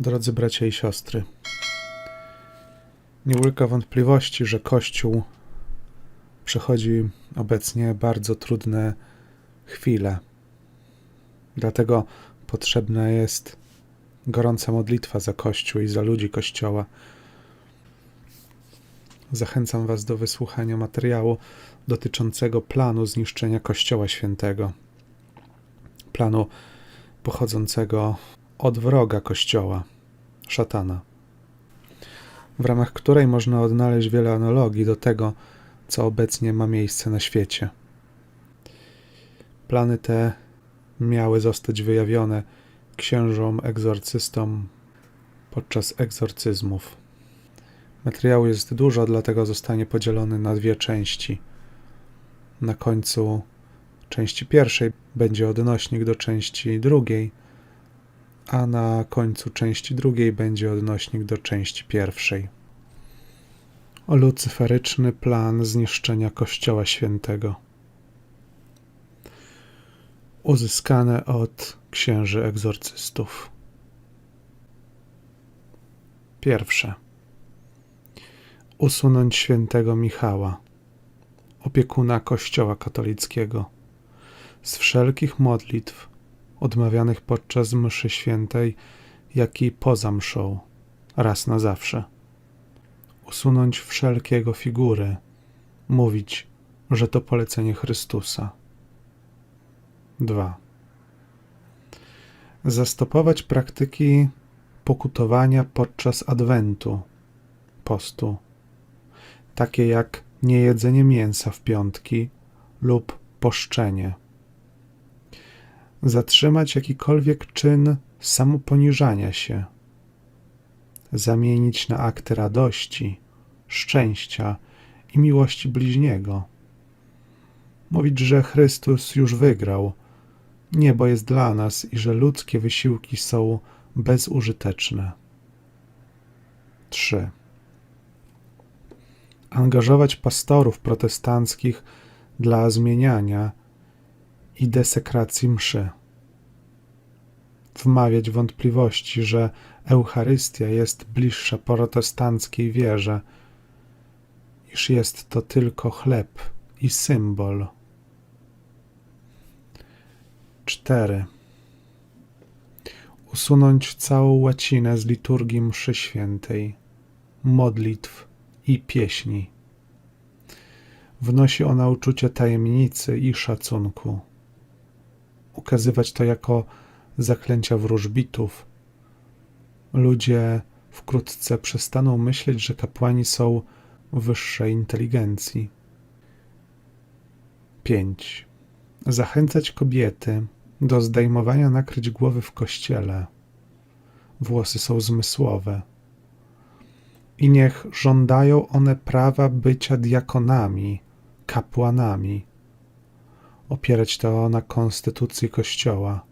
Drodzy bracia i siostry, nie ulega wątpliwości, że Kościół przechodzi obecnie bardzo trudne chwile. Dlatego potrzebna jest gorąca modlitwa za Kościół i za ludzi Kościoła. Zachęcam Was do wysłuchania materiału dotyczącego planu zniszczenia Kościoła Świętego. Planu pochodzącego od wroga Kościoła, szatana, w ramach której można odnaleźć wiele analogii do tego, co obecnie ma miejsce na świecie. Plany te miały zostać wyjawione księżom egzorcystom podczas egzorcyzmów. Materiału jest dużo, dlatego zostanie podzielony na dwie części. Na końcu części pierwszej będzie odnośnik do części drugiej, a na końcu części drugiej będzie odnośnik do części pierwszej. O lucyferyczny plan zniszczenia Kościoła Świętego. Uzyskane od księży egzorcystów. Pierwsze. Usunąć świętego Michała, opiekuna Kościoła katolickiego, z wszelkich modlitw odmawianych podczas mszy świętej, jak i poza mszą, raz na zawsze. Usunąć wszelkiego figury, mówić, że to polecenie Chrystusa. 2. Zastopować praktyki pokutowania podczas adwentu, postu, takie jak niejedzenie mięsa w piątki lub poszczenie zatrzymać jakikolwiek czyn samoponiżania się, zamienić na akty radości, szczęścia i miłości bliźniego. Mówić, że Chrystus już wygrał, niebo jest dla nas i że ludzkie wysiłki są bezużyteczne. 3. Angażować pastorów protestanckich dla zmieniania i desekracji mszy. Wmawiać wątpliwości, że Eucharystia jest bliższa protestanckiej wierze, iż jest to tylko chleb i symbol. 4. Usunąć całą łacinę z liturgii mszy świętej, modlitw i pieśni. Wnosi ona uczucie tajemnicy i szacunku ukazywać to jako zaklęcia wróżbitów. Ludzie wkrótce przestaną myśleć, że kapłani są wyższej inteligencji. 5. Zachęcać kobiety do zdejmowania nakryć głowy w kościele. Włosy są zmysłowe. I niech żądają one prawa bycia diakonami, kapłanami opierać to na konstytucji Kościoła,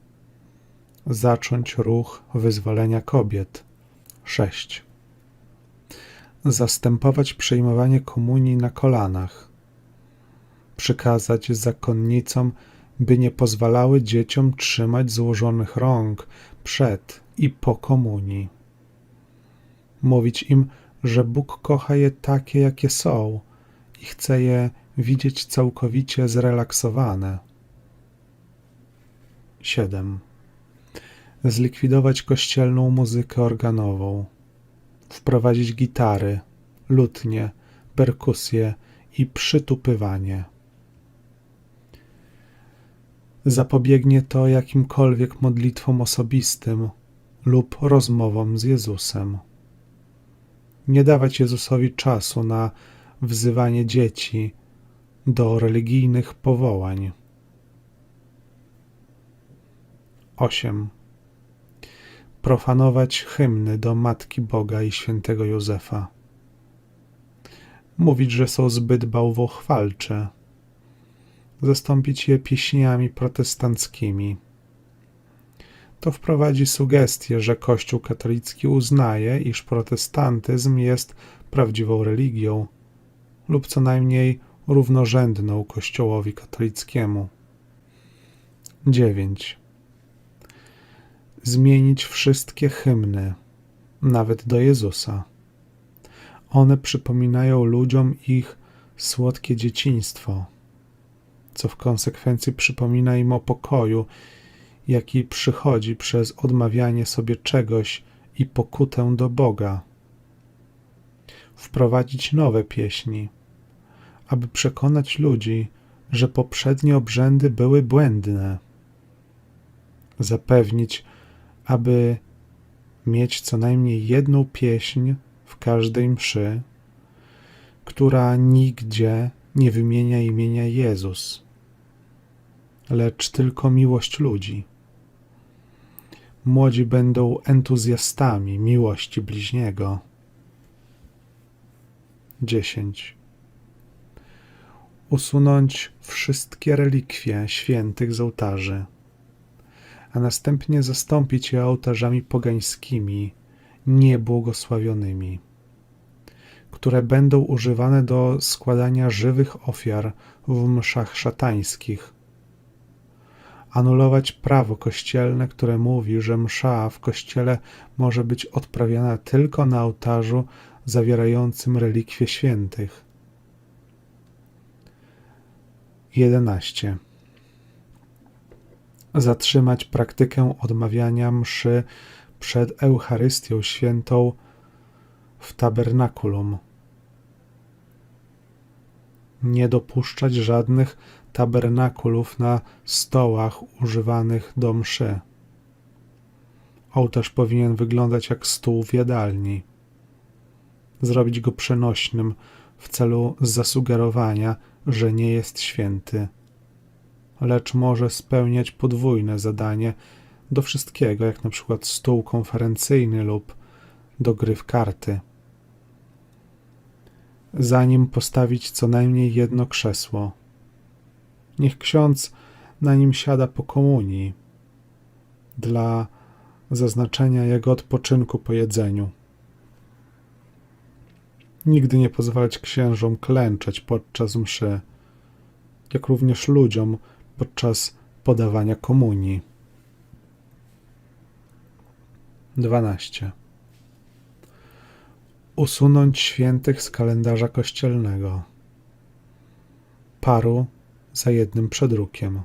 zacząć ruch wyzwolenia kobiet. 6. Zastępować przyjmowanie komunii na kolanach. Przykazać zakonnicom, by nie pozwalały dzieciom trzymać złożonych rąk przed i po komunii. Mówić im, że Bóg kocha je takie, jakie są i je widzieć całkowicie zrelaksowane. 7. Zlikwidować kościelną muzykę organową. Wprowadzić gitary, lutnie, perkusje i przytupywanie. Zapobiegnie to jakimkolwiek modlitwom osobistym lub rozmowom z Jezusem. Nie dawać Jezusowi czasu na wzywanie dzieci do religijnych powołań. 8. Profanować hymny do Matki Boga i świętego Józefa. Mówić, że są zbyt bałwochwalcze. Zastąpić je pieśniami protestanckimi. To wprowadzi sugestię, że Kościół katolicki uznaje, iż protestantyzm jest prawdziwą religią, lub co najmniej równorzędną Kościołowi katolickiemu. 9. Zmienić wszystkie hymny, nawet do Jezusa. One przypominają ludziom ich słodkie dzieciństwo, co w konsekwencji przypomina im o pokoju, jaki przychodzi przez odmawianie sobie czegoś i pokutę do Boga. Wprowadzić nowe pieśni, aby przekonać ludzi, że poprzednie obrzędy były błędne. Zapewnić, aby mieć co najmniej jedną pieśń w każdej mszy, która nigdzie nie wymienia imienia Jezus, lecz tylko miłość ludzi. Młodzi będą entuzjastami miłości bliźniego. 10. Usunąć wszystkie relikwie świętych z ołtarzy, a następnie zastąpić je ołtarzami pogańskimi, niebłogosławionymi, które będą używane do składania żywych ofiar w mszach szatańskich. Anulować prawo kościelne, które mówi, że msza w kościele może być odprawiana tylko na ołtarzu zawierającym relikwie świętych. 11. Zatrzymać praktykę odmawiania mszy przed Eucharystią Świętą w tabernakulum. Nie dopuszczać żadnych tabernakulów na stołach używanych do mszy. Ołtarz powinien wyglądać jak stół w jadalni. Zrobić go przenośnym w celu zasugerowania, że nie jest święty, lecz może spełniać podwójne zadanie do wszystkiego, jak na przykład stół konferencyjny lub do gry w karty. Zanim postawić co najmniej jedno krzesło, niech ksiądz na nim siada po komunii dla zaznaczenia jego odpoczynku po jedzeniu. Nigdy nie pozwalać księżom klęczeć podczas mszy, jak również ludziom podczas podawania komunii. 12. Usunąć świętych z kalendarza kościelnego. Paru za jednym przedrukiem.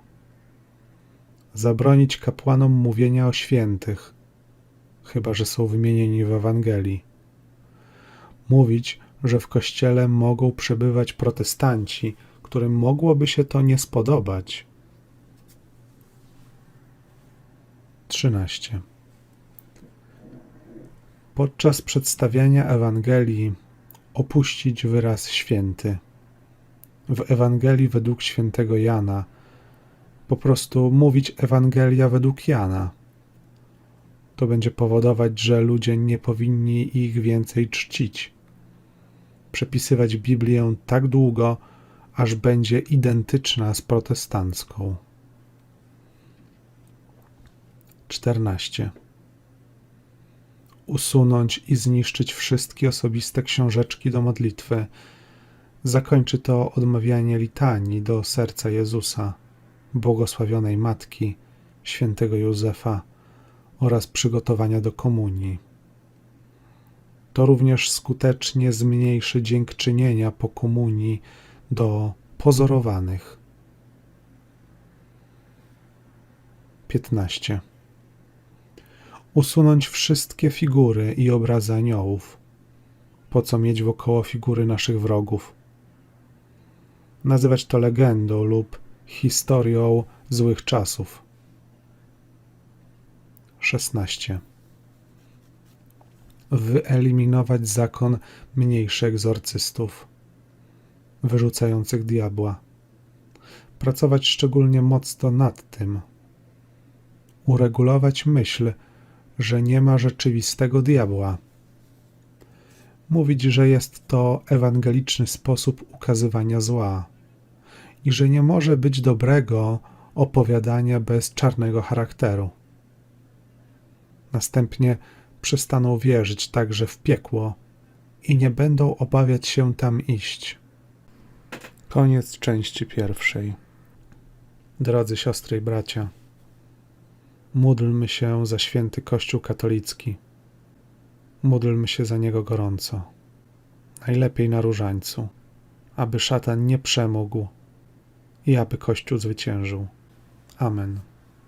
Zabronić kapłanom mówienia o świętych, chyba że są wymienieni w Ewangelii. Mówić, że w kościele mogą przebywać protestanci, którym mogłoby się to nie spodobać. 13. Podczas przedstawiania Ewangelii opuścić wyraz święty. W Ewangelii według świętego Jana po prostu mówić Ewangelia według Jana. To będzie powodować, że ludzie nie powinni ich więcej czcić przepisywać Biblię tak długo, aż będzie identyczna z protestancką. 14. Usunąć i zniszczyć wszystkie osobiste książeczki do modlitwy. Zakończy to odmawianie litanii do serca Jezusa, błogosławionej Matki, świętego Józefa oraz przygotowania do komunii. To również skutecznie zmniejszy dziękczynienia po komunii do pozorowanych. 15. Usunąć wszystkie figury i obrazy aniołów. Po co mieć wokoło figury naszych wrogów? Nazywać to legendą lub historią złych czasów. 16 wyeliminować zakon mniejszych egzorcystów, wyrzucających diabła. Pracować szczególnie mocno nad tym. Uregulować myśl, że nie ma rzeczywistego diabła. Mówić, że jest to ewangeliczny sposób ukazywania zła i że nie może być dobrego opowiadania bez czarnego charakteru. Następnie przestaną wierzyć także w piekło i nie będą obawiać się tam iść. Koniec części pierwszej. Drodzy siostry i bracia, módlmy się za święty Kościół katolicki. Módlmy się za niego gorąco. Najlepiej na różańcu, aby szatan nie przemógł i aby Kościół zwyciężył. Amen.